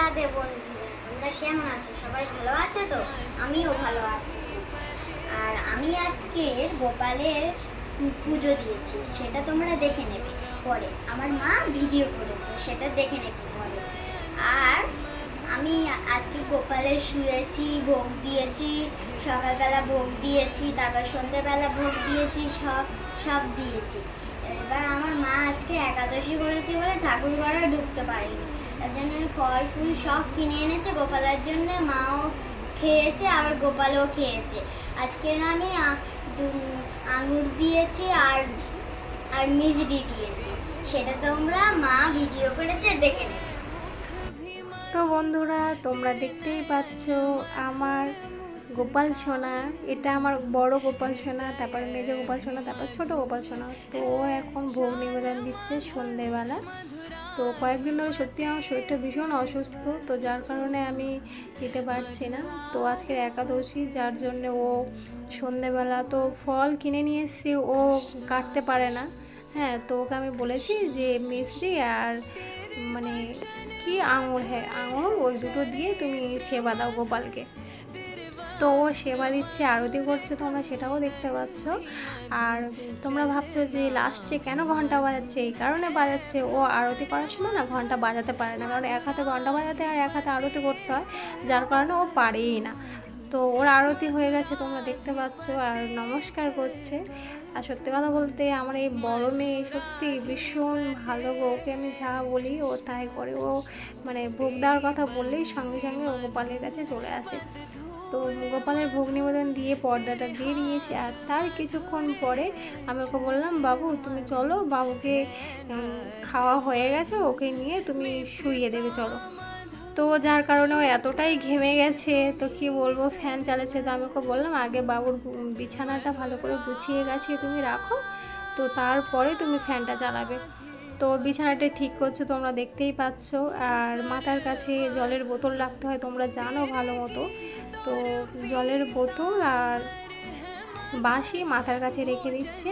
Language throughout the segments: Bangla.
রাধে বন্ধুরা তোমরা কেমন আছো? সবাই ভালো আছে তো? আমিও ভালো আছি। আর আমি আজকে গোপালের পুজো দিয়েছি, সেটা তোমরা দেখে নেবে পরে। আমার মা ভিডিও করেছে, সেটা দেখে নেবে পরে। আর আমি আজকে গোপালের শুয়েছি, ভোগ দিয়েছি, সকালবেলা ভোগ দিয়েছি, তারপর সন্ধ্যেবেলা ভোগ দিয়েছি, সব সব দিয়েছি। এবার আমার মা আজকে একাদশী করেছে বলে ঠাকুর ঘরে ঢুকতে পারিনি। তার জন্য ফল ফুল সব কিনে এনেছে, গোপালের জন্য মাও খেয়েছে, আবার গোপালও খেয়েছে। আজকে আমি আঙুর দিয়েছি আর আর মিজড়ি দিয়েছি। সেটা তোমরা মা ভিডিও করেছে, দেখে নেবে। তো বন্ধুরা, তোমরা দেখতেই পাচ্ছ, আমার গোপাল সোনা, এটা আমার বড় গোপাল সোনা, তারপর মেজ গোপাল সোনা, তারপর ছোট গোপাল সোনা। তো ও এখন ভোগ নিবেদন দিচ্ছে সন্ধেবেলা। তো কয়েকদিন ধরে সত্যি আমার শরীরটা ভীষণ অসুস্থ, তো যার কারণে আমি দিতে পারছি না। তো আজকের একাদশী, যার জন্য ও সন্ধেবেলা তো ফল কিনে নিয়ে এসেছি, ও কাটতে পারে না। হ্যাঁ তো ওকে আমি বলেছি যে, মিষ্টি আর মানে কি আঙুর হ্যাঁ আঙুর ওই দুটো দিয়ে তুমি সেবা দাও গোপালকে। তো ও সেবা দিচ্ছে, আরতি করছে তোমরা সেটাও দেখতে পাচ্ছ। আর তোমরা ভাবছ যে লাস্টে কেন ঘণ্টা বাজাচ্ছে? এই কারণে বাজাচ্ছে। ও আরতি করার সময় না ঘণ্টা বাজাতে পারে না। কারণ এক হাতে ঘণ্টা বাজাতে আর এক হাতে আরতি করতে হয়, যার কারণে ও পারেই না। তো ওর আরতি হয়ে গেছে, তোমরা দেখতে পাচ্ছ। আর নমস্কার করছে। আর সত্যি কথা বলতে আমার এই বড় মেয়ে সত্যি ভীষণ ভালো ওকে আমি যা বলি ও তাই করে। ও মানে ভোগ দেওয়ার কথা বললেই সঙ্গে সঙ্গে ও গোপালের কাছে চলে আসে। তো গোপালের ভোগ নিবেদন দিয়ে পর্দাটা দিয়ে দিয়েছি আর তার কিছুক্ষণ পরে আমি ওকে বললাম, বাবু, তুমি চলো। বাবুকে খাওয়া হয়ে গেছে। ওকে নিয়ে তুমি শুইয়ে দেবে, চলো। তো যার কারণে ও এতটাই ঘেমে গেছে, তো কি বলব, ফ্যান চালাচ্ছে। তো আমি ওকে বললাম, আগে বাবুর বিছানাটা ভালো করে গুছিয়ে গাছিয়ে তুমি রাখো, তো তারপরে তুমি ফ্যানটা চালাবে। তো বিছানাটা ঠিক করছ, তোমরা দেখতেই পাচ্ছ। আর মাথার কাছে জলের বোতল রাখতে হয়, তোমরা জানো ভালো মতো। তো জলের বোতল আর বাঁশি মাথার কাছে রেখে দিচ্ছে।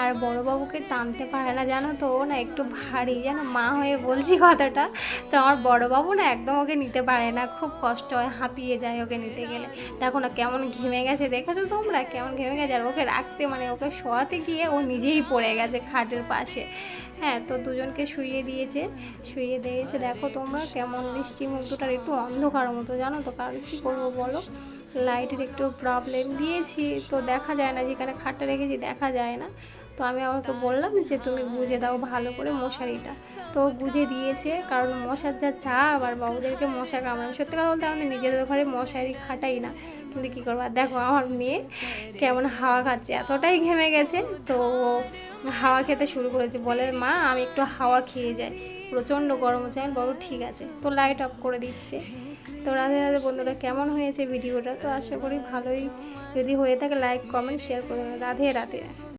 আর বড়োবাবুকে টানতে পারে না, জানো তো, ও না একটু ভারী যেন মা হয়ে বলছি কথাটা। তো আমার বড়োবাবু না একদম ওকে নিতে পারে না, খুব কষ্ট হয়, হাঁপিয়ে যায় ওকে নিতে গেলে। দেখো না কেমন ঘেমে গেছে, দেখেছ তোমরা? কেমন ঘেমে গেছে, আর ওকে রাখতে মানে ওকে শোয়াতে গিয়ে ও নিজেই পড়ে গেছে খাটের পাশে। হ্যাঁ তো দুজনকে শুইয়ে দিয়েছে শুইয়ে দিয়েছে, দেখো তোমরা কেমন মিষ্টি মুখ দুটার একটু অন্ধকার মতো, জানো তো, কারণ কী করব বলো? লাইটের একটু প্রবলেম দিয়েছি, তো দেখা যায় না, যেখানে খাটটা রেখেছি, দেখা যায় না। তো আমি আমাকে বললাম যে তুমি বুঝে দাও ভালো করে মশারিটা। তো বুঝে দিয়েছে, কারণ মশার যা চাপ আর বাবুদেরকে মশা কামড়ানো, সত্যি কথা বলতে আমাদের নিজেদের ঘরে মশারি খাটাই না। কিন্তু কী করব? আর দেখো আমার মেয়ে কেমন হাওয়া খাচ্ছে, এতটাই ঘেমে গেছে। তো হাওয়া খেতে শুরু করেছে, বলে, মা, আমি একটু হাওয়া খেয়ে যাই। প্রচণ্ড গরম হচ্ছে, আমি বড় ঠিক আছে। তো লাইট অফ করে দিচ্ছে। তো রাধে রাধে বন্ধুরা, কেমন হয়েছে ভিডিওটা? তো আশা করি ভালোই। যদি হয়ে থাকে লাইক কমেন্ট শেয়ার করে। রাধে রাধে।